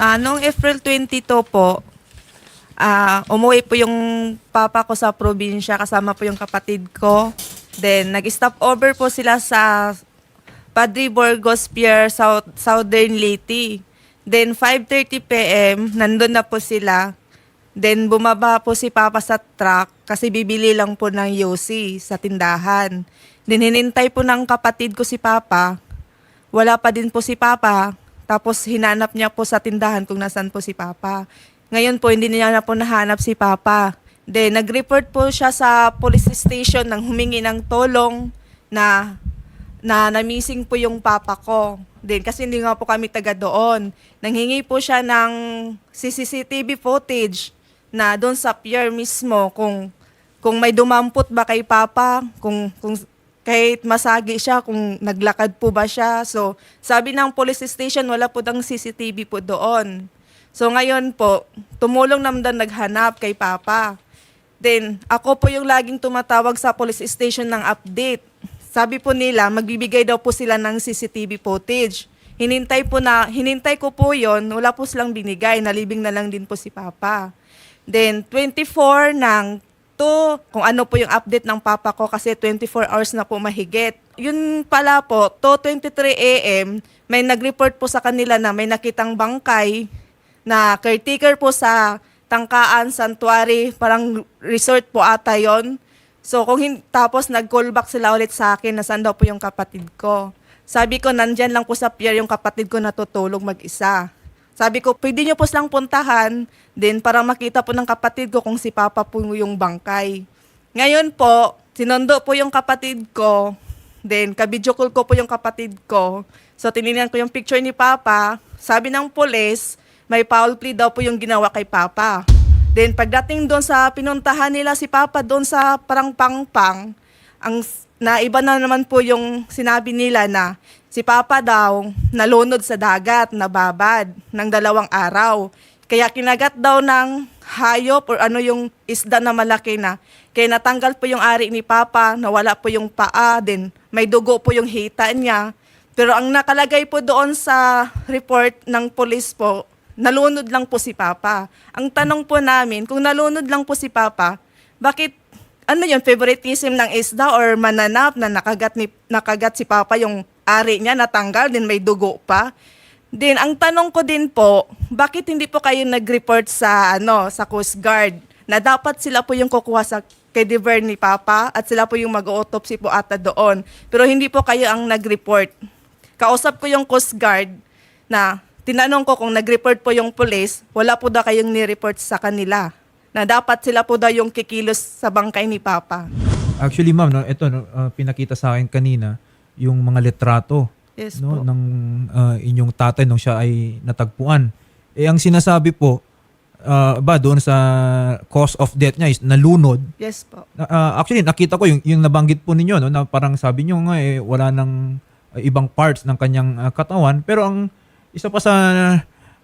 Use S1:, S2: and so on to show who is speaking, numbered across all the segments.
S1: Ah, noong April 22 po, ah, umuwi po yung papa ko sa probinsya kasama po yung kapatid ko. Then, nag-stop over po sila sa Padre Burgos Pier, South, Southern Leyte. Then, 5.30 p.m., nandun na po sila. Then, bumaba po si Papa sa truck kasi bibili lang po ng Yossi sa tindahan. Then, hinintay po ng kapatid ko si Papa. Wala pa din po si Papa. Tapos, hinanap niya po sa tindahan kung nasan po si Papa. Ngayon po, hindi niya na po nahanap si Papa. Then, nag-report po siya sa police station nang humingi ng tulong na na na-missing po yung papa ko. Then, kasi hindi nga po kami taga doon. Nanghingi po siya ng CCTV footage na doon sa pier mismo kung kung may dumampot ba kay papa, kung kung kahit masagi siya, kung naglakad po ba siya. So, sabi ng police station, wala po dang CCTV po doon. So, ngayon po, tumulong naman naghanap kay papa. Then, ako po yung laging tumatawag sa police station ng update. Sabi po nila, magbibigay daw po sila ng CCTV footage. Hinintay po na, hinintay ko po yon wala po silang binigay, nalibing na lang din po si Papa. Then, 24 ng 2, kung ano po yung update ng Papa ko kasi 24 hours na po mahigit. Yun pala po, 2.23 a.m., may nag-report po sa kanila na may nakitang bangkay na caretaker po sa Tangkaan, Santuary, parang resort po ata yon. So kung hin- tapos nag-call back sila ulit sa akin na saan daw po yung kapatid ko. Sabi ko, nandyan lang po sa pier yung kapatid ko natutulog mag-isa. Sabi ko, pwede nyo po silang puntahan, din para makita po ng kapatid ko kung si Papa po yung bangkay. Ngayon po, sinundo po yung kapatid ko, then kabidyo call ko po yung kapatid ko. So tinignan ko yung picture ni Papa, sabi ng pulis, may foul plea daw po yung ginawa kay Papa. Then pagdating doon sa pinuntahan nila si Papa doon sa parang pangpang, ang naiba na naman po yung sinabi nila na si Papa daw nalunod sa dagat, nababad ng dalawang araw. Kaya kinagat daw ng hayop or ano yung isda na malaki na. Kaya natanggal po yung ari ni Papa, nawala po yung paa, din may dugo po yung hita niya. Pero ang nakalagay po doon sa report ng police po, nalunod lang po si Papa. Ang tanong po namin, kung nalunod lang po si Papa, bakit ano yun, favoritism ng isda or mananap na nakagat, ni, nakagat si Papa yung ari niya, natanggal, din may dugo pa. Din, ang tanong ko din po, bakit hindi po kayo nag-report sa, ano, sa Coast Guard na dapat sila po yung kukuha sa kay Diver ni Papa at sila po yung mag-autopsy po ata doon. Pero hindi po kayo ang nag-report. Kausap ko yung Coast Guard na tinanong ko kung nag-report po yung police, wala po daw kayong ni-report sa kanila. Na dapat sila po daw yung kikilos sa bangkay ni Papa.
S2: Actually, ma'am, no, ito no, uh, pinakita sa akin kanina yung mga litrato
S1: Yes
S2: no,
S1: po.
S2: ng uh, inyong tatay nung siya ay natagpuan. Eh ang sinasabi po uh, ba doon sa cause of death niya is nalunod.
S1: Yes po.
S2: Uh, actually, nakita ko yung, yung nabanggit po ninyo no, na parang sabi niyo nga eh, wala nang uh, ibang parts ng kanyang uh, katawan. Pero ang isa pa sa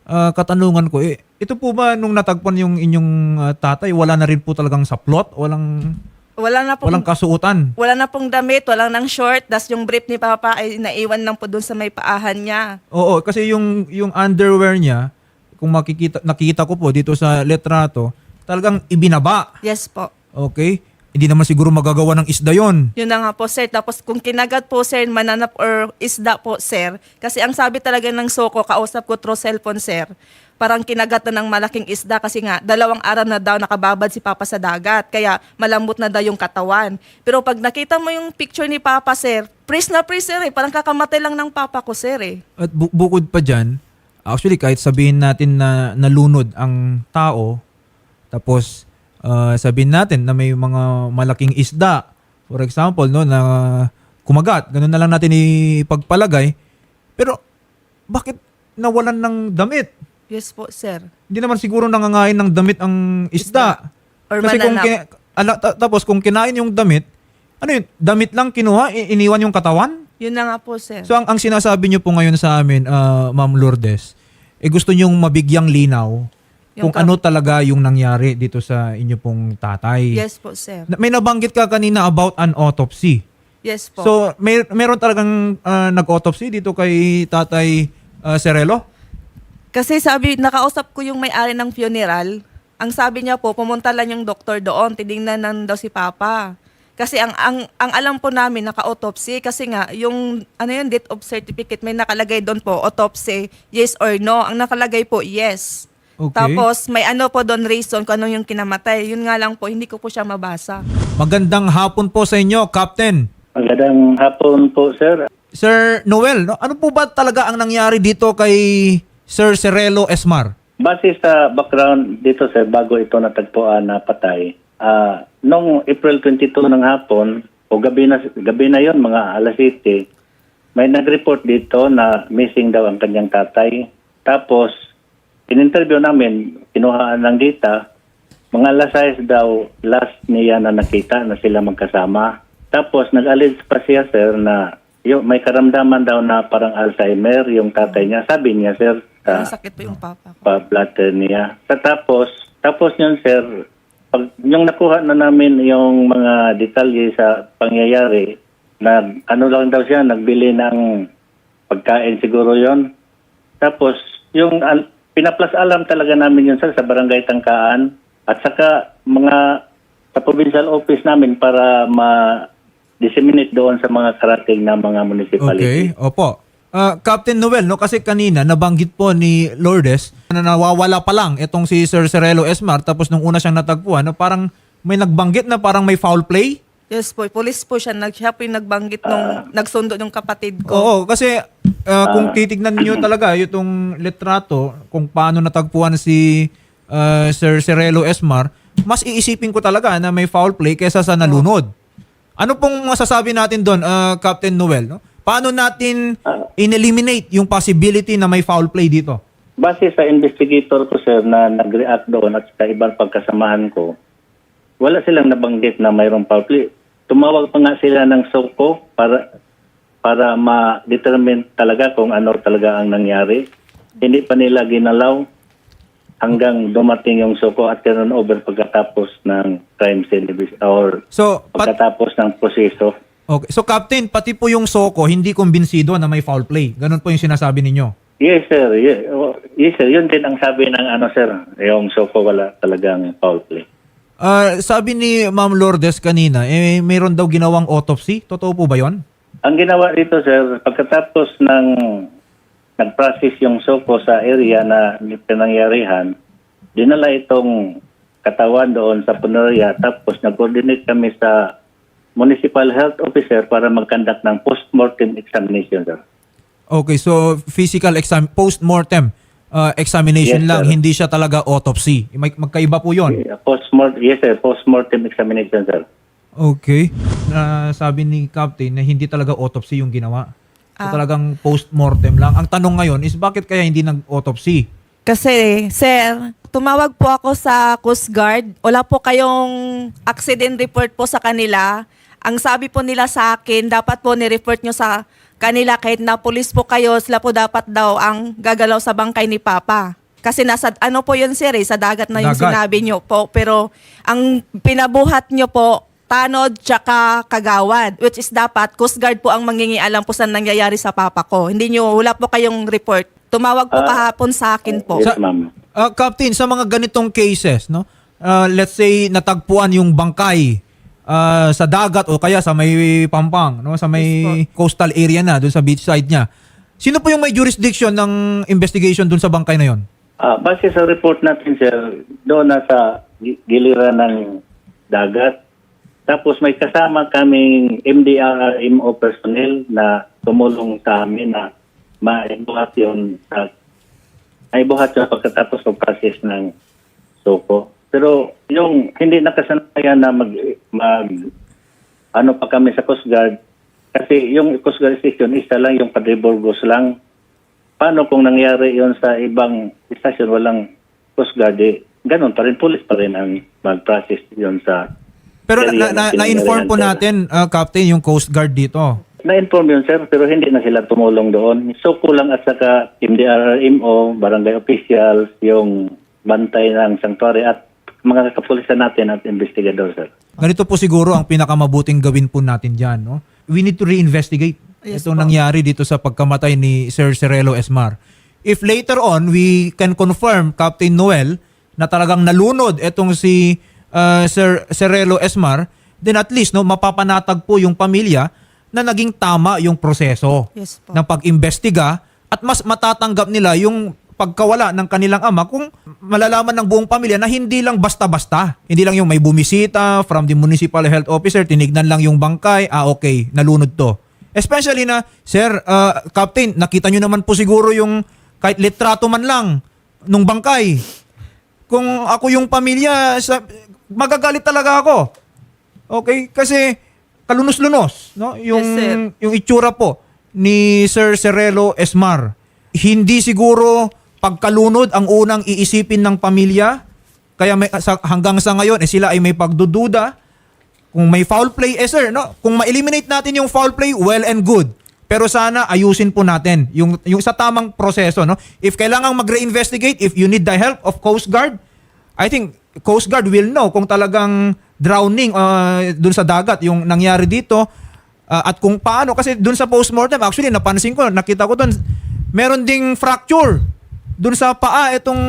S2: uh, katanungan ko, eh, ito po ba nung natagpuan yung inyong uh, tatay, wala na rin po talagang sa plot? Walang,
S1: Wala na pong,
S2: walang kasuotan?
S1: wala na pong damit, walang nang short, das yung brief ni Papa ay naiwan lang po doon sa may paahan niya.
S2: Oo, kasi yung yung underwear niya, kung makikita nakita ko po dito sa letrato, talagang ibinaba.
S1: Yes po.
S2: Okay? Hindi naman siguro magagawa ng isda 'yon.
S1: Yun na nga po, sir. Tapos kung kinagat po, sir, mananap or isda po, sir. Kasi ang sabi talaga ng Soko, kausap ko through cellphone, sir, parang kinagat na ng malaking isda kasi nga, dalawang araw na daw nakababad si Papa sa dagat. Kaya malambot na daw yung katawan. Pero pag nakita mo yung picture ni Papa, sir, freeze na freeze, sir, eh. Parang kakamatay lang ng Papa ko, sir, eh.
S2: At bu- bukod pa diyan, actually kahit sabihin natin na nalunod ang tao, tapos uh, sabihin natin na may mga malaking isda, for example, no, na kumagat, ganun na lang natin ipagpalagay. Pero bakit nawalan ng damit?
S1: Yes po, sir.
S2: Hindi naman siguro nangangain ng damit ang isda.
S1: Or
S2: Kasi kung
S1: mananap.
S2: ala- ta- tapos kung kinain yung damit, ano yun, damit lang kinuha, i- iniwan yung katawan?
S1: Yun na nga po, sir.
S2: So ang, ang sinasabi niyo po ngayon sa amin, ah, Ma'am Lourdes, eh gusto niyong mabigyang linaw
S1: Yung
S2: kung
S1: ka-
S2: ano talaga yung nangyari dito sa inyo pong tatay.
S1: yes po, sir.
S2: Na- May nabanggit ka kanina about an autopsy.
S1: Yes po.
S2: So may meron talagang ah, nag-autopsy dito kay Tatay ah, Serelo?
S1: Kasi sabi, nakausap ko yung may-ari ng funeral. Ang sabi niya po, pumunta lang yung doktor doon, tinignan nan daw si Papa. Kasi ang ang ang alam po namin naka-autopsy kasi nga yung ano yun date of certificate may nakalagay doon po autopsy yes or no. Ang nakalagay po yes.
S2: Okay.
S1: Tapos may ano po doon reason kung ano yung kinamatay. Yun nga lang po hindi ko po siya mabasa.
S2: Magandang hapon po sa inyo, Captain.
S3: Magandang hapon po, sir.
S2: Sir Noel, no? ano po ba talaga ang nangyari dito kay Sir Cerelo Esmar?
S3: Base sa background dito, sir, bago ito natagpuan na patay, ah noong April 22 ng hapon, o gabi na, gabi na yon mga alas 7, may nag-report dito na missing daw ang kanyang tatay. Tapos, in-interview namin, kinuhaan ng data, mga alas 6 daw last niya na nakita na sila magkasama. Tapos, nag-allege pa siya, sir, na yung, may karamdaman daw na parang Alzheimer yung tatay niya. Sabi niya, sir, sa
S1: Ang sakit po yung papa ko.
S3: pa-blatter niya. Sa tapos, tapos yun sir, pag yung nakuha na namin yung mga detalye sa pangyayari, na ano lang daw siya, nagbili ng pagkain siguro yon Tapos, yung al- pinaplas alam talaga namin yun sir sa barangay Tangkaan at saka mga sa provincial office namin para ma-disseminate doon sa mga karating na mga municipality.
S2: Okay, opo. Ah, Captain Noel, no kasi kanina nabanggit po ni Lourdes na nawawala pa lang itong si Sir Cerelo Esmar tapos nung una siyang natagpuan, no, parang may nagbanggit na parang may foul play.
S1: Yes po, police po siya. Nag, siya po yung nagbanggit nung nagsundo ng kapatid ko.
S2: Oo, kasi ah, kung titignan niyo talaga itong litrato kung paano natagpuan si ah, Sir Cerelo Esmar, mas iisipin ko talaga na may foul play kaysa sa nalunod. Ano pong masasabi natin doon, ah, Captain Noel? No? Paano natin in-eliminate yung possibility na may foul play dito?
S3: Base sa investigator ko sir na nag-react doon at sa ibang pagkasamahan ko, wala silang nabanggit na mayroong foul play. Tumawag pa nga sila ng SOCO para para ma-determine talaga kung ano talaga ang nangyari. Hindi pa nila ginalaw hanggang dumating yung SOCO at turn over pagkatapos ng crime scene or
S2: So, pat-
S3: pagkatapos ng proseso.
S2: okay. so Captain, pati po yung Soko hindi kumbinsido na may foul play. Ganun po yung sinasabi ninyo.
S3: Yes, sir. Yes, oh, yes, sir. Yun din ang sabi ng ano, sir. Yung SOCO wala talagang foul play.
S2: Ah, sabi ni Ma'am Lourdes kanina, eh, mayroon daw ginawang autopsy. Totoo po ba yon?
S3: Ang ginawa dito, sir, pagkatapos ng nag-process yung SOCO sa area na pinangyarihan, dinala itong katawan doon sa puneriya tapos nag-coordinate kami sa municipal health officer para mag-conduct ng post-mortem examination, sir.
S2: Okay, so physical exam, post-mortem uh, examination
S3: Yes,
S2: lang,
S3: sir.
S2: hindi siya talaga autopsy. May, magkaiba po yon.
S3: Yeah, Post-mortem, yes, sir. Post-mortem examination, sir.
S2: Okay. Na sabi ni Captain na hindi talaga autopsy yung ginawa. So
S1: Ah.
S2: talagang post-mortem lang. Ang tanong ngayon is bakit kaya hindi nag-autopsy?
S1: Kasi, sir, tumawag po ako sa Coast Guard. Wala po kayong accident report po sa kanila. Ang sabi po nila sa akin, dapat po ni-report nyo sa kanila kahit na police po kayo, sila po dapat daw ang gagalaw sa bangkay ni Papa. Kasi nasa, ano po yun sir, eh, sa dagat na yung
S2: Dagat.
S1: sinabi nyo po. Pero ang pinabuhat nyo po, tanod tsaka kagawad. Which is dapat, Coast Guard po ang mangingialam po sa nangyayari sa Papa ko. Hindi nyo, wala po kayong report. Tumawag po
S3: Ah.
S1: kahapon sa akin po.
S3: Yes,
S2: Sa-
S3: ma'am.
S2: Ah, Captain, sa mga ganitong cases, no? ah, let's say natagpuan yung bangkay ah, sa dagat o kaya sa may pampang, no? Sa may coastal area na, doon sa beach side niya. Sino po yung may jurisdiction ng investigation doon sa bangkay na yon?
S3: Ah, base sa report natin, sir, doon na sa gi- giliran ng dagat. Tapos may kasama kaming MDRMO personnel na tumulong sa amin na maibuhat yun sa maibuhat yun pagkatapos ng process ng SOCO. Pero yung hindi nakasanayan na mag, mag ano pa kami sa Coast Guard, kasi yung Coast Guard station, isa lang yung Padre Burgos lang. Paano kung nangyari yon sa ibang station, walang Coast Guard, eh, ganun pa rin, police pa rin ang mag-process yon sa...
S2: Pero na, na,
S3: na
S2: inform po natin, ah, Captain, yung Coast Guard dito.
S3: Na-inform yun, sir, pero hindi na sila tumulong doon. So, kulang at saka MDRRMO, barangay officials, yung bantay ng sanctuary at mga kapulisan natin at investigador, sir.
S2: Ganito po siguro ang pinakamabuting gawin po natin dyan. No? We need to reinvestigate
S1: Yes
S2: itong
S1: po.
S2: nangyari dito sa pagkamatay ni Sir Cerelo Esmar. if later on we can confirm Captain Noel na talagang nalunod itong si uh, Sir Serelo Esmar, then at least no mapapanatag po yung pamilya na naging tama yung proseso
S1: Yes po.
S2: ng pag-imbestiga at mas matatanggap nila yung pagkawala ng kanilang ama kung malalaman ng buong pamilya na hindi lang basta-basta. Hindi lang yung may bumisita from the municipal health officer, tinignan lang yung bangkay, ah okay, nalunod to. Especially na, Sir, uh, Captain, nakita nyo naman po siguro yung kahit litrato man lang nung bangkay. Kung ako yung pamilya, sa, magagalit talaga ako. Okay? Kasi kalunos-lunos, no? Yung
S1: Yes, sir.
S2: yung itsura po ni Sir Serelo Esmar. Hindi siguro pagkalunod ang unang iisipin ng pamilya. Kaya may, sa, hanggang sa ngayon eh sila ay may pagdududa. Kung may foul play, eh sir, no? Kung ma-eliminate natin yung foul play, well and good. Pero sana ayusin po natin yung yung sa tamang proseso, no? If kailangang magre-investigate, if you need the help of Coast Guard, I think Coast Guard will know kung talagang drowning uh, dun sa dagat yung nangyari dito. Uh, at kung paano kasi dun sa postmortem actually napansin ko nakita ko dun meron ding fracture dun sa paa itong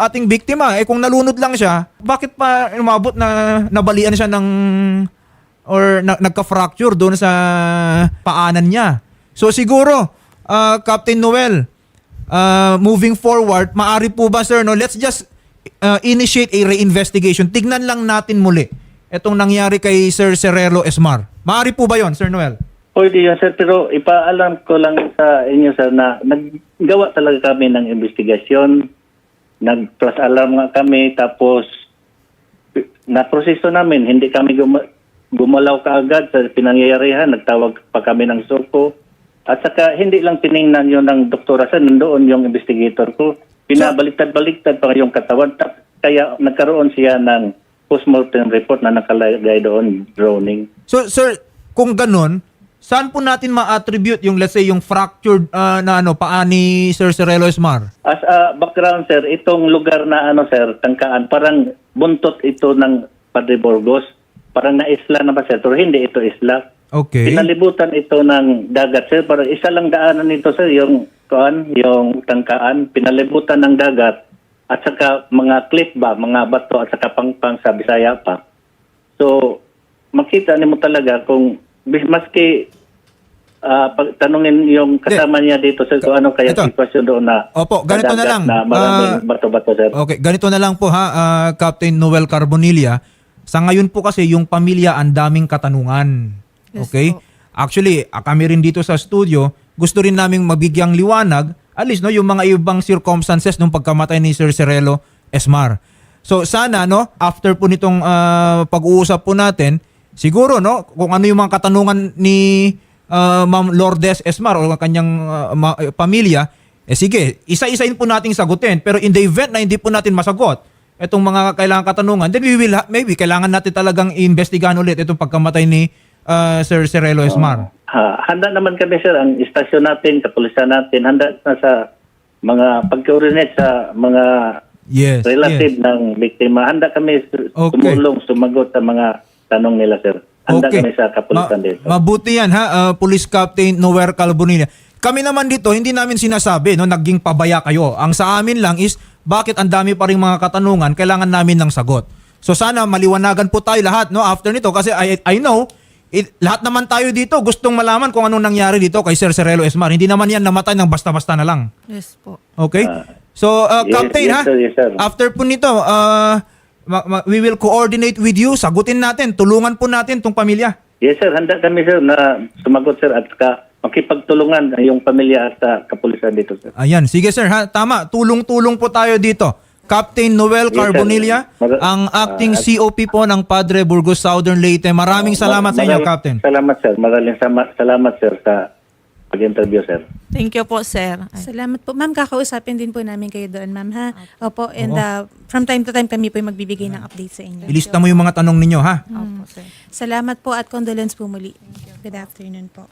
S2: ating biktima. Eh kung nalunod lang siya bakit pa umabot na nabalian siya ng or na, nagka-fracture doon sa paanan niya. So siguro, uh, Captain Noel, uh, moving forward, maari po ba sir, no, let's just uh, initiate a reinvestigation. Tignan lang natin muli itong nangyari kay Sir Serrelo Esmar. Maari po ba yon Sir Noel?
S3: Pwede yun, sir. Pero ipaalam ko lang sa inyo, sir, na naggawa talaga kami ng investigasyon. Nag-plus alarm nga kami. Tapos, na proseso namin. Hindi kami guma- gumalaw kaagad sa pinangyayarihan. Nagtawag pa kami ng suko. At saka, hindi lang tiningnan yun ng doktora. Sa nandoon yung investigator ko. Pinabaliktad-baliktad pa yung katawan. Ta- Kaya nagkaroon siya ng postmortem report na nakalagay doon, drowning.
S2: So sir, kung ganun, saan po natin ma-attribute yung let's say yung fractured uh, na ano paa ni Sir Serrelo Esmar?
S3: As a background, sir, itong lugar na ano, sir, Tangkaan, parang buntot ito ng Padre Burgos. Parang na isla na ba, sir? Pero hindi ito isla.
S2: Okay.
S3: Pinalibutan ito ng dagat, sir. Parang isa lang daanan nito, sir, yung, kuan, yung Tangkaan. Pinalibutan ng dagat at saka mga cliff ba, mga bato at saka pangpang sa Bisaya pa. So, makita niyo mo talaga kung maski ah, pag tanungin yung kasama niya dito sir kung ano kaya
S2: Ito.
S3: sitwasyon doon na
S2: Opo, ganito na lang.
S3: na maraming
S2: Ah,
S3: bato-bato sir.
S2: Okay, ganito na lang po ha, ah, Captain Noel Carbonilla. Sa ngayon po kasi yung pamilya ang daming katanungan.
S1: Yes
S2: Okay?
S1: po.
S2: Actually, ah, kami rin dito sa studio, gusto rin naming mabigyang liwanag, at least no, yung mga ibang circumstances nung pagkamatay ni Sir Serelo Esmar. So sana no, after po nitong ah, pag-uusap po natin, siguro no, kung ano yung mga katanungan ni ah, Ma'am Lourdes Esmar o kanyang ah, ma- eh, pamilya, eh sige, isa-isain po nating sagutin. Pero in the event na hindi po natin masagot itong mga kailangan katanungan, then we will maybe kailangan natin talagang iimbestigahan ulit itong pagkamatay ni ah, Sir Serelo Esmar.
S3: Ha, handa naman kami sir ang istasyon natin, kapulisan natin, handa na sa mga pag-coordinate sa mga
S2: Yes.
S3: relative
S2: yes.
S3: ng biktima. Handa kami
S2: Okay.
S3: tumulong, sumagot sa mga tanong nila sir. Handa kami sa kapulisan
S2: Ma-
S3: dito.
S2: Mabuti yan ha, ah, Police Captain Noel Calbonilla. Kami naman dito, hindi namin sinasabi no, naging pabaya kayo. Ang sa amin lang is, bakit ang dami pa rin mga katanungan, kailangan namin ng sagot. So sana maliwanagan po tayo lahat no after nito kasi I, I know it, lahat naman tayo dito gustong malaman kung anong nangyari dito kay Sir Serelo Esmar. Hindi naman yan namatay ng basta-basta na lang.
S1: Yes po.
S2: Okay?
S3: Ah,
S2: So, uh,
S3: yes,
S2: Captain
S3: yes,
S2: ha,
S3: sir, yes, sir.
S2: after po nito, uh, ma- ma- we will coordinate with you. Sagutin natin, tulungan po natin tong pamilya.
S3: Yes sir, handa kami sir na sumagot sir at ka makipagtulungan yung pamilya at sa kapulisan dito sir.
S2: Ayan, sige sir ha, tama. Tulong-tulong po tayo dito. Captain Noel. Carbonilla, ang acting
S3: ah,
S2: COP po ng Padre Burgos Southern Leyte. Maraming salamat sa inyo, Captain.
S3: Salamat sir, maraming salamat sir sa pag-interview sir.
S1: Thank you po, sir. Ay.
S4: Salamat po. Ma'am, kakausapin din po namin kayo doon, ma'am, ha? Opo, and uh, from time to time kami po yung magbibigay ng update sa inyo.
S2: Ilista mo yung mga tanong ninyo ha.
S1: Opo, sir.
S4: Salamat po at condolence po muli. Good afternoon po.